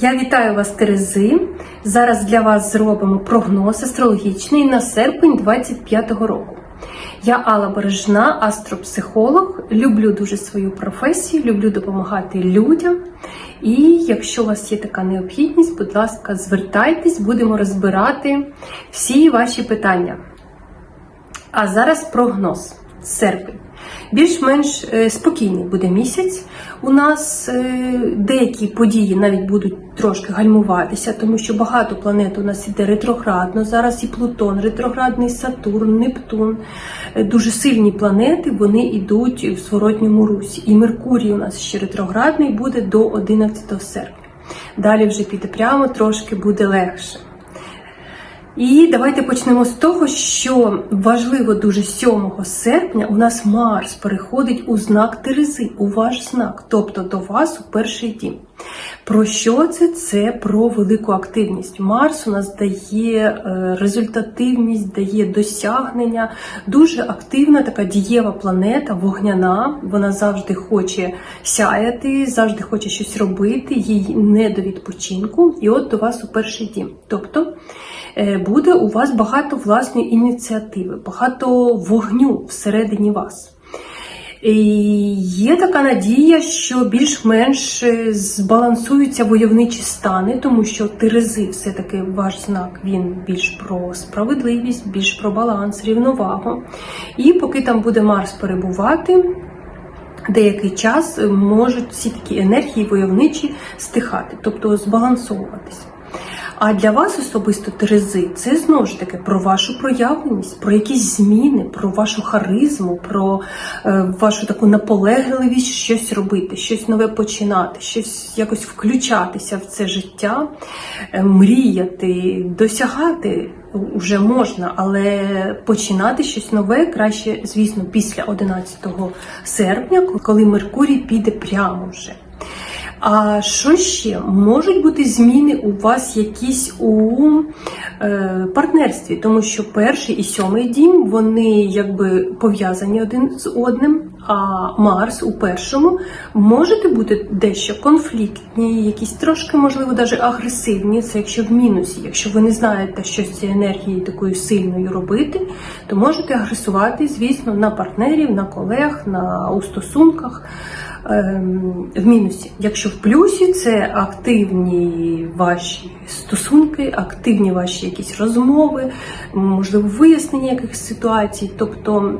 Я вітаю вас, Терези. Зараз для вас зробимо прогноз астрологічний на серпень 25-го року. Я Алла Бережна, астропсихолог. Люблю дуже свою професію, люблю допомагати людям. І якщо у вас є така необхідність, будь ласка, звертайтесь, будемо розбирати всі ваші питання. А зараз прогноз. Серпень. Більш-менш е, спокійний буде місяць. У нас е, деякі події навіть будуть трошки гальмуватися, тому що багато планет у нас іде ретроградно. Зараз і Плутон, ретроградний Сатурн, Нептун. Е, Дуже сильні планети, вони йдуть в зворотньому русі. І Меркурій у нас ще ретроградний буде до 11 серпня. Далі вже піде прямо, трошки буде легше. І давайте почнемо з того, що важливо дуже 7 серпня у нас Марс переходить у знак Терези, у ваш знак, тобто до вас у перший дім. Про що це? Це про велику активність. Марс у нас дає е, результативність, дає досягнення. Дуже активна така дієва планета, вогняна. Вона завжди хоче сяяти, завжди хоче щось робити, їй не до відпочинку. І от до вас у перший дім. Тобто буде у вас багато власної ініціативи, багато вогню всередині вас. І Є така надія, що більш-менш е, збалансуються войовничі стани, тому що Терези, все-таки ваш знак, він більш про справедливість, більш про баланс, рівновагу. І поки там буде Марс перебувати, деякий час е, можуть всі такі енергії войовничі стихати, тобто збалансовуватися. А для вас особисто Терези це знову ж таки про вашу проявленість, про якісь зміни, про вашу харизму, про е, вашу таку наполегливість щось робити, щось нове починати, щось якось включатися в це життя, е, мріяти, досягати вже можна, але починати щось нове краще, звісно, після 11 серпня, коли Меркурій піде прямо вже. А що ще? Можуть бути зміни у вас якісь у е, партнерстві, тому що перший і сьомий дім вони якби пов'язані один з одним. А Марс у першому можете бути дещо конфліктні, якісь трошки, можливо, навіть агресивні. Це якщо в мінусі. Якщо ви не знаєте, що з цією енергією такою сильною робити, то можете агресувати, звісно, на партнерів, на колег, на у стосунках в мінусі. Якщо в плюсі це активні ваші стосунки, активні ваші якісь розмови, можливо, вияснення якихось ситуацій, тобто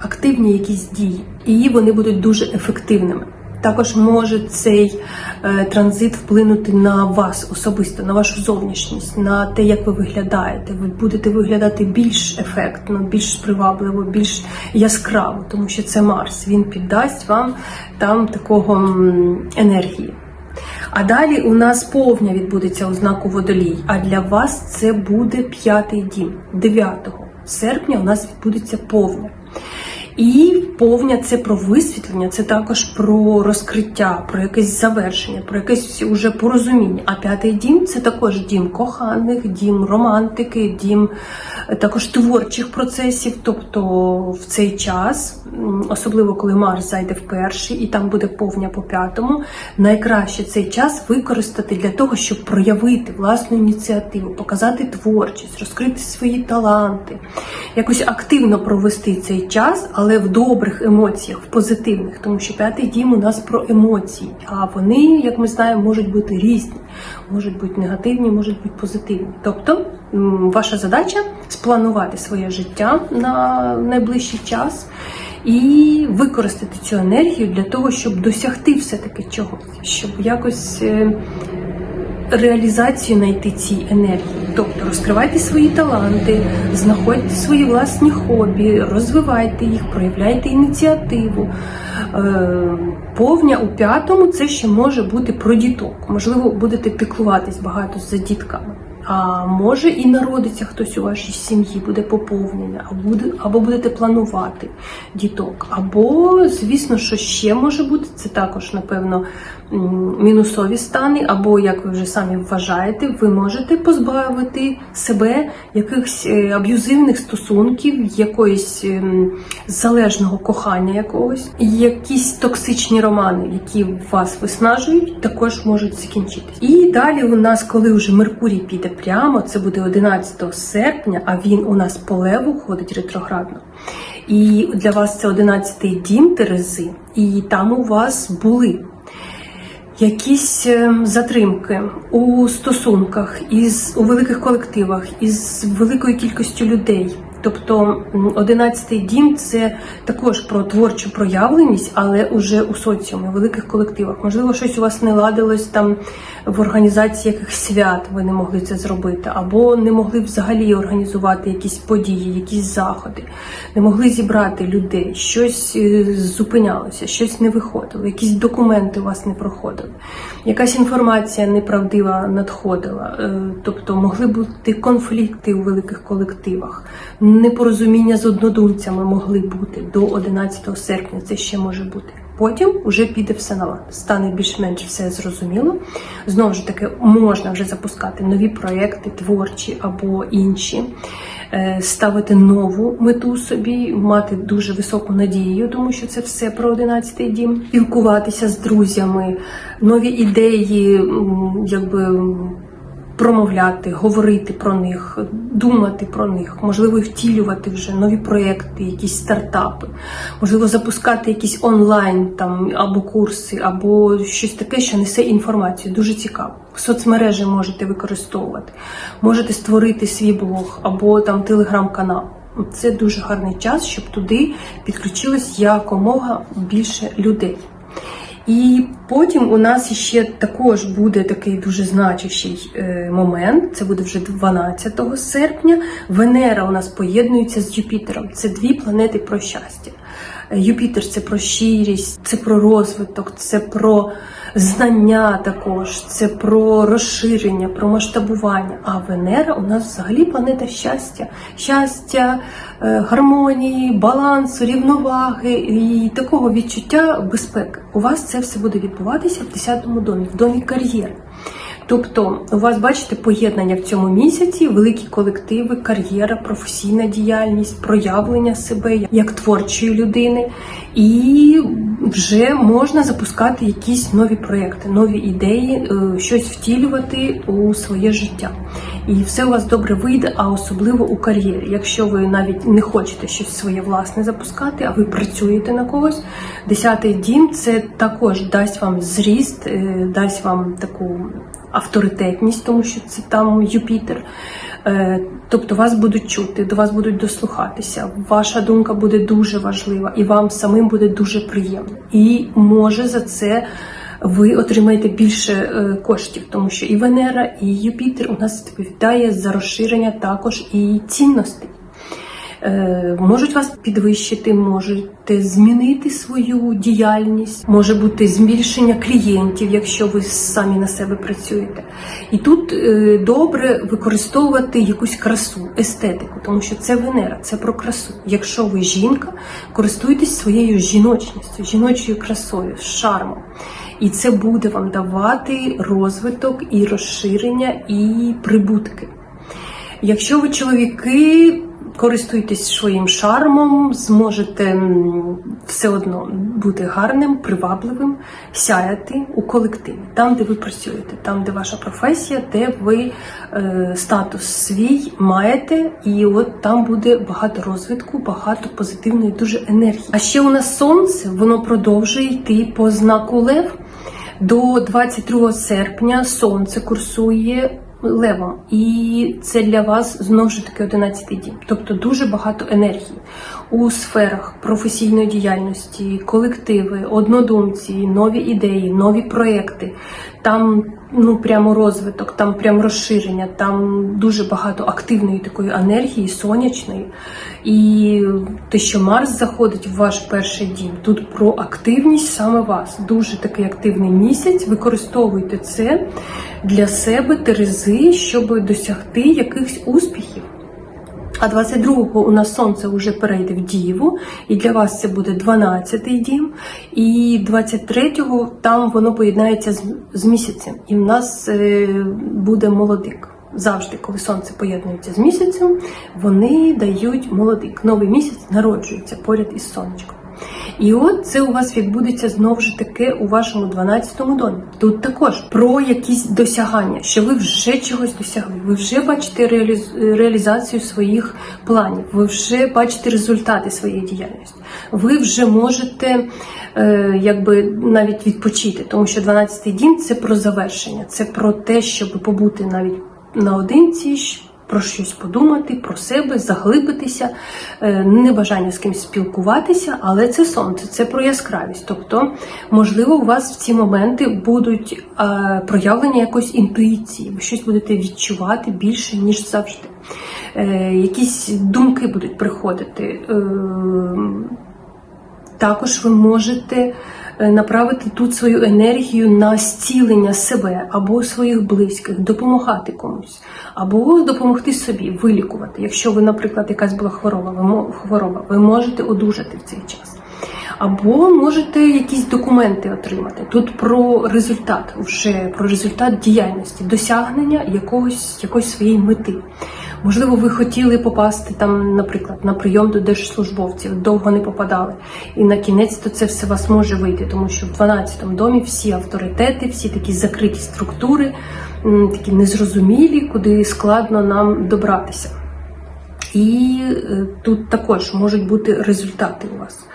активні якісь дії, і вони будуть дуже ефективними. Також може цей е, транзит вплинути на вас особисто, на вашу зовнішність, на те, як ви виглядаєте. Ви будете виглядати більш ефектно, більш привабливо, більш яскраво, тому що це Марс. Він піддасть вам там такого енергії. А далі у нас повня відбудеться у знаку водолій. А для вас це буде п'ятий дім. 9 серпня у нас відбудеться повня. І повня це про висвітлення, це також про розкриття, про якесь завершення, про якесь уже порозуміння. А п'ятий дім це також дім коханих, дім романтики, дім е, також творчих процесів. Тобто в цей час, особливо коли Марс зайде в перший і там буде повня по п'ятому, найкраще цей час використати для того, щоб проявити власну ініціативу, показати творчість, розкрити свої таланти, якось активно провести цей час, але в добрих емоціях, в позитивних, тому що п'ятий дім у нас про емоції, а вони, як ми знаємо, можуть бути різні, можуть бути негативні, можуть бути позитивні. Тобто ваша задача спланувати своє життя на найближчий час. І використати цю енергію для того, щоб досягти все-таки чогось, щоб якось е, реалізацію знайти цій енергії. Тобто розкривайте свої таланти, знаходьте свої власні хобі, розвивайте їх, проявляйте ініціативу. Е, Повня у п'ятому це ще може бути про діток. Можливо, будете піклуватись багато за дітками. А може і народиться хтось у вашій сім'ї, буде поповнення, або, буде, або будете планувати діток. Або, звісно, що ще може бути, це також, напевно, мінусові стани, або, як ви вже самі вважаєте, ви можете позбавити себе якихось е, аб'юзивних стосунків, якоїсь ем, залежного кохання якогось, і якісь токсичні романи, які вас виснажують, також можуть закінчитися. І далі у нас, коли вже Меркурій піде прямо, це буде 11 серпня, а він у нас по леву ходить ретроградно. І для вас це 11-й дім Терези, і там у вас були якісь е, затримки у стосунках із у великих колективах із великою кількістю людей. Тобто 11-й дім це також про творчу проявленість, але уже у соціумі, у великих колективах. Можливо, щось у вас не ладилось там в організації якихось свят, ви не могли це зробити, або не могли взагалі організувати якісь події, якісь заходи, не могли зібрати людей, щось е, зупинялося, щось не виходило, якісь документи у вас не проходили, якась інформація неправдива надходила. Е, Тобто могли бути конфлікти у великих колективах, непорозуміння з однодумцями могли бути до 11 серпня. Це ще може бути. Потім вже піде все на лад. Стане більш-менш все зрозуміло. Знову ж таки, можна вже запускати нові проекти, творчі або інші, е, ставити нову мету собі, мати дуже високу надію, тому що це все про 11 дім, спілкуватися з друзями, нові ідеї, якби промовляти, говорити про них, думати про них, можливо, втілювати вже нові проекти, якісь стартапи, можливо, запускати якісь онлайн там або курси, або щось таке, що несе інформацію. Дуже цікаво. Соцмережі можете використовувати, можете створити свій блог або там телеграм-канал. Це дуже гарний час, щоб туди підключилось якомога більше людей. І потім у нас ще також буде такий дуже значущий е, момент. Це буде вже 12 серпня. Венера у нас поєднується з Юпітером. Це дві планети про щастя. Е, Юпітер це про щирість, це про розвиток, це про знання також, це про розширення, про масштабування. А Венера у нас взагалі планета щастя, щастя, е, гармонії, балансу, рівноваги і такого відчуття безпеки. У вас це все буде відбуватися в 10-му домі, в домі кар'єри. Тобто, у вас бачите поєднання в цьому місяці, великі колективи, кар'єра, професійна діяльність, проявлення себе як творчої людини, і вже можна запускати якісь нові проекти, нові ідеї, е, щось втілювати у своє життя. І все у вас добре вийде, а особливо у кар'єрі. Якщо ви навіть не хочете щось своє власне запускати, а ви працюєте на когось, десятий дім це також дасть вам зріст, е, дасть вам таку авторитетність, тому що це там Юпітер. Е, Тобто вас будуть чути, до вас будуть дослухатися. Ваша думка буде дуже важлива, і вам самим буде дуже приємно. І може за це ви отримаєте більше е, коштів, тому що і Венера, і Юпітер у нас відповідає за розширення також і цінностей. Е, Можуть вас підвищити, можете змінити свою діяльність, може бути збільшення клієнтів, якщо ви самі на себе працюєте. І тут е, добре використовувати якусь красу, естетику, тому що це Венера, це про красу. Якщо ви жінка, користуйтесь своєю жіночністю, жіночою красою, шармом. І це буде вам давати розвиток і розширення, і прибутки. Якщо ви чоловіки, користуйтесь своїм шармом, зможете все одно бути гарним, привабливим, сяяти у колективі, там, де ви працюєте, там, де ваша професія, де ви е, статус свій маєте, і от там буде багато розвитку, багато позитивної дуже енергії. А ще у нас сонце, воно продовжує йти по знаку Лев. До 22 серпня сонце курсує левом, і це для вас знову ж таки 11 дім. Тобто дуже багато енергії у сферах професійної діяльності, колективи, однодумці, нові ідеї, нові проекти. Там ну прямо розвиток, там прямо розширення, там дуже багато активної такої енергії, сонячної. І те, що Марс заходить в ваш перший дім, тут про активність саме вас. Дуже такий активний місяць. Використовуйте це для себе терези, щоб досягти якихось успіхів. А 22-го у нас сонце вже перейде в Діву, і для вас це буде 12-й дім. І 23-го там воно поєднається з, з місяцем, і в нас е, буде молодик. Завжди, коли сонце поєднується з місяцем, вони дають молодик. Новий місяць народжується поряд із сонечком. І от це у вас відбудеться знову ж таки у вашому 12-му домі. Тут також про якісь досягання, що ви вже чогось досягли. Ви вже бачите реаліз- реалізацію своїх планів, ви вже бачите результати своєї діяльності. Ви вже можете е, якби навіть відпочити, тому що 12-й дім це про завершення, це про те, щоб побути навіть наодинці. Про щось подумати, про себе, заглибитися, е, небажання з кимось спілкуватися, але це сонце, це про яскравість. Тобто, можливо, у вас в ці моменти будуть е, проявлення якоїсь інтуїції, ви щось будете відчувати більше, ніж завжди. Е, Якісь думки будуть приходити. Також ви можете направити тут свою енергію на зцілення себе або своїх близьких, допомагати комусь, або допомогти собі, вилікувати. Якщо ви, наприклад, якась була хвороба, ви хвороба, ви можете одужати в цей час. Або можете якісь документи отримати. Тут про результат, вже про результат діяльності, досягнення якогось якоїсь своєї мети. Можливо, ви хотіли попасти там, наприклад, на прийом до держслужбовців, довго не попадали. І на кінець то це все вас може вийти, тому що в 12-му домі всі авторитети, всі такі закриті структури, такі незрозумілі, куди складно нам добратися. І е, тут також можуть бути результати у вас.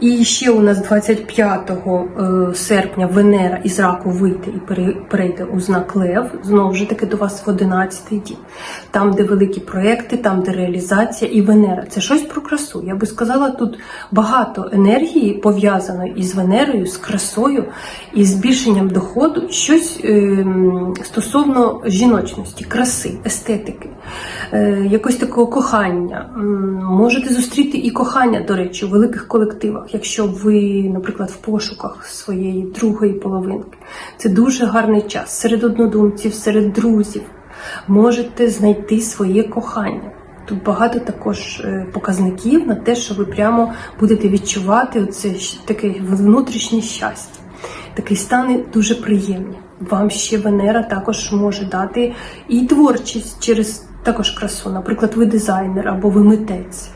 І ще у нас 25 е, серпня Венера із раку вийде і пере- перейде у знак Лев, знову ж таки до вас в 11 дім. Там, де великі проекти, там, де реалізація і Венера. Це щось про красу. Я би сказала, тут багато енергії пов'язано із Венерою, з красою і збільшенням доходу, щось ем, стосовно жіночності, краси, естетики, е, якось такого кохання. Можете зустріти і кохання, до речі, у великих колективах, якщо ви, наприклад, в пошуках своєї другої половинки. Це дуже гарний час серед однодумців, серед друзів. Можете знайти своє кохання. Тут багато також е, показників на те, що ви прямо будете відчувати оце таке внутрішнє щастя. Такий стан дуже приємний. Вам ще Венера також може дати і творчість через також красу. Наприклад, ви дизайнер або ви митець.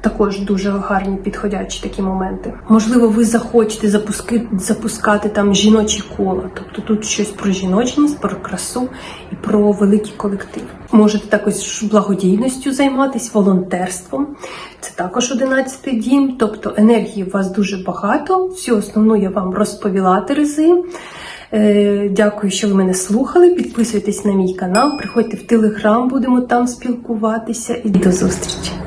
Також дуже гарні підходячі такі моменти. Можливо, ви захочете запуски, запускати там жіночі кола. Тобто тут щось про жіночність, про красу і про великий колектив. Можете також благодійністю займатися, волонтерством. Це також 11 дім. Тобто енергії у вас дуже багато. Всю основну я вам розповіла Терези. Е, Дякую, що ви мене слухали. Підписуйтесь на мій канал, приходьте в телеграм, будемо там спілкуватися і до зустрічі!